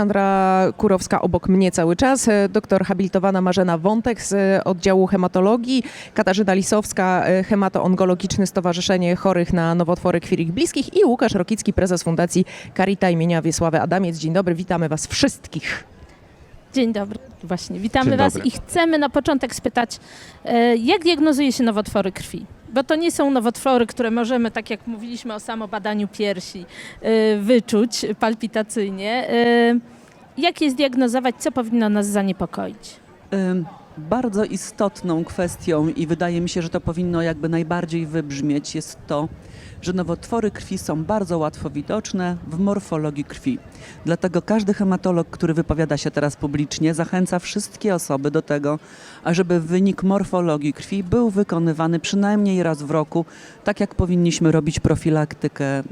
Aleksandra Kurowska obok mnie cały czas, e, doktor habilitowana Marzena Wątek z e, oddziału hematologii, Katarzyna Lisowska, e, hemato-onkologiczne Stowarzyszenie Chorych na Nowotwory Krwi ich Bliskich i Łukasz Rokicki, prezes Fundacji Carita imienia Wiesławy Adamiec. Dzień dobry, witamy Was wszystkich. Dzień dobry, właśnie. Witamy Dzień Was dobry. i chcemy na początek spytać, jak diagnozuje się nowotwory krwi? Bo to nie są nowotwory, które możemy, tak jak mówiliśmy o samobadaniu piersi, e, wyczuć palpitacyjnie. E, Jak je zdiagnozować, co powinno nas zaniepokoić? Bardzo istotną kwestią i wydaje mi się, że to powinno jakby najbardziej wybrzmieć jest to, że nowotwory krwi są bardzo łatwo widoczne w morfologii krwi. Dlatego każdy hematolog, który wypowiada się teraz publicznie, zachęca wszystkie osoby do tego, ażeby wynik morfologii krwi był wykonywany przynajmniej raz w roku, tak jak powinniśmy robić profilaktykę e,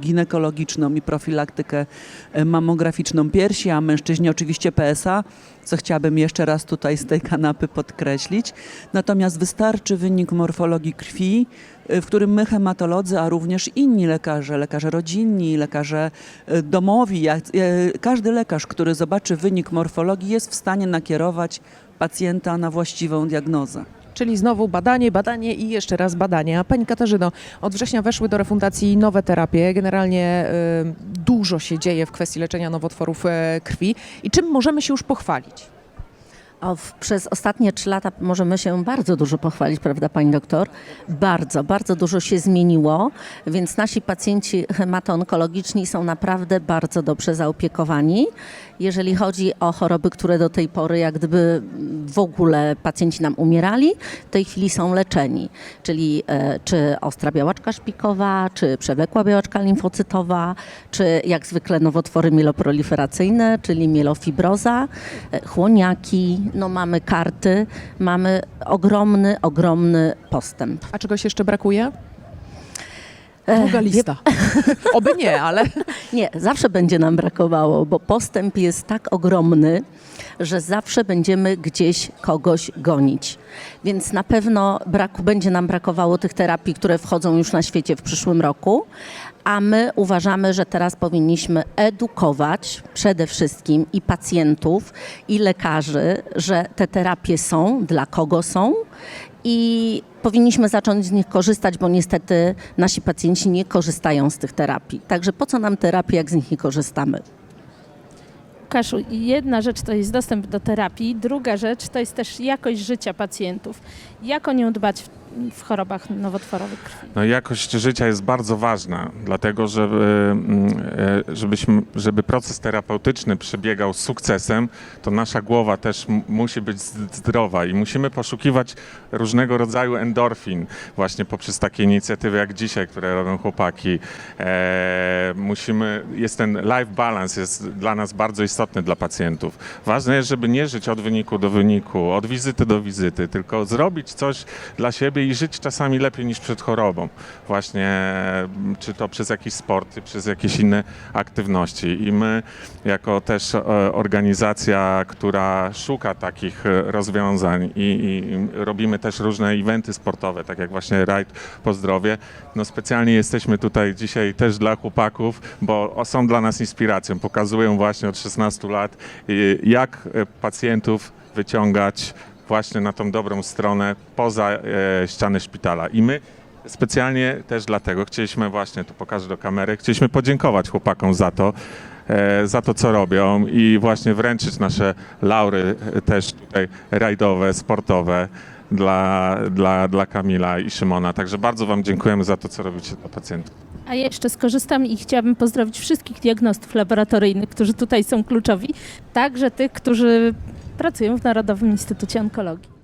ginekologiczną i profilaktykę e, mammograficzną piersi, a mężczyźni oczywiście PSA, co chciałabym jeszcze raz tutaj z tej kanapy podkreślić. Natomiast wystarczy wynik morfologii krwi, y, w którym my hematolodzy, a również inni lekarze, lekarze rodzinni, lekarze y, domowi, każdy lekarz, który zobaczy wynik morfologii jest w stanie nakierować pacjenta na właściwą diagnozę. Czyli znowu badanie, badanie i jeszcze raz badanie. A Pani Katarzyno, od września weszły do refundacji nowe terapie. Generalnie y, dużo się dzieje w kwestii leczenia nowotworów e, krwi. I czym możemy się już pochwalić? O, w, przez ostatnie trzy lata możemy się bardzo dużo pochwalić, prawda, pani doktor? Bardzo, bardzo dużo się zmieniło, więc nasi pacjenci hemato-onkologiczni są naprawdę bardzo dobrze zaopiekowani. Jeżeli chodzi o choroby, które do tej pory jak gdyby w ogóle pacjenci nam umierali, w tej chwili są leczeni. Czyli e, czy ostra białaczka szpikowa, czy przewlekła białaczka limfocytowa, czy jak zwykle nowotwory mieloproliferacyjne, czyli mielofibroza, e, chłoniaki, no mamy karty, mamy ogromny, ogromny postęp. A czegoś jeszcze brakuje? E, Długa lista. Oby nie, ale Nie, zawsze będzie nam brakowało, bo postęp jest tak ogromny, że zawsze będziemy gdzieś kogoś gonić. Więc na pewno braku, będzie nam brakowało tych terapii, które wchodzą już na świecie w przyszłym roku, a my uważamy, że teraz powinniśmy edukować przede wszystkim i pacjentów, i lekarzy, że te terapie są, dla kogo są i powinniśmy zacząć z nich korzystać, bo niestety nasi pacjenci nie korzystają z tych terapii. Także po co nam terapie, jak z nich nie korzystamy? Łukaszu, jedna rzecz to jest dostęp do terapii, druga rzecz to jest też jakość życia pacjentów. Jak o nią dbać w, w chorobach nowotworowych krwi? No, jakość życia jest bardzo ważna, dlatego żeby, mm, e, żebyśmy, żeby proces terapeutyczny przebiegał z sukcesem, to nasza głowa też musi być zdrowa i musimy poszukiwać różnego rodzaju endorfin właśnie poprzez takie inicjatywy jak dzisiaj, które robią chłopaki. E, musimy, jest ten life balance jest dla nas bardzo istotny dla pacjentów. Ważne jest, żeby nie żyć od wyniku do wyniku, od wizyty do wizyty, tylko zrobić coś dla siebie i żyć czasami lepiej niż przed chorobą. Właśnie m, czy to przez jakiś sport, czy przez jakieś inne aktywności. I my jako też e, organizacja, która szuka takich e, rozwiązań i, i robimy też różne eventy sportowe, tak jak właśnie Rajd po zdrowie, no specjalnie jesteśmy tutaj dzisiaj też dla chłopaków, bo są dla nas inspiracją. Pokazują właśnie od 16 lat, y, jak e, pacjentów wyciągać właśnie na tą dobrą stronę poza e, ściany szpitala. I my specjalnie też dlatego chcieliśmy właśnie, tu pokażę do kamery, chcieliśmy podziękować chłopakom za to, e, za to, co robią i właśnie wręczyć nasze laury e, też tutaj rajdowe, sportowe dla, dla, dla Kamila i Szymona. Także bardzo Wam dziękujemy za to, co robicie dla pacjentów. A ja jeszcze skorzystam i chciałabym pozdrowić wszystkich diagnostów laboratoryjnych, którzy tutaj są kluczowi, także tych, którzy pracują w Narodowym Instytucie Onkologii.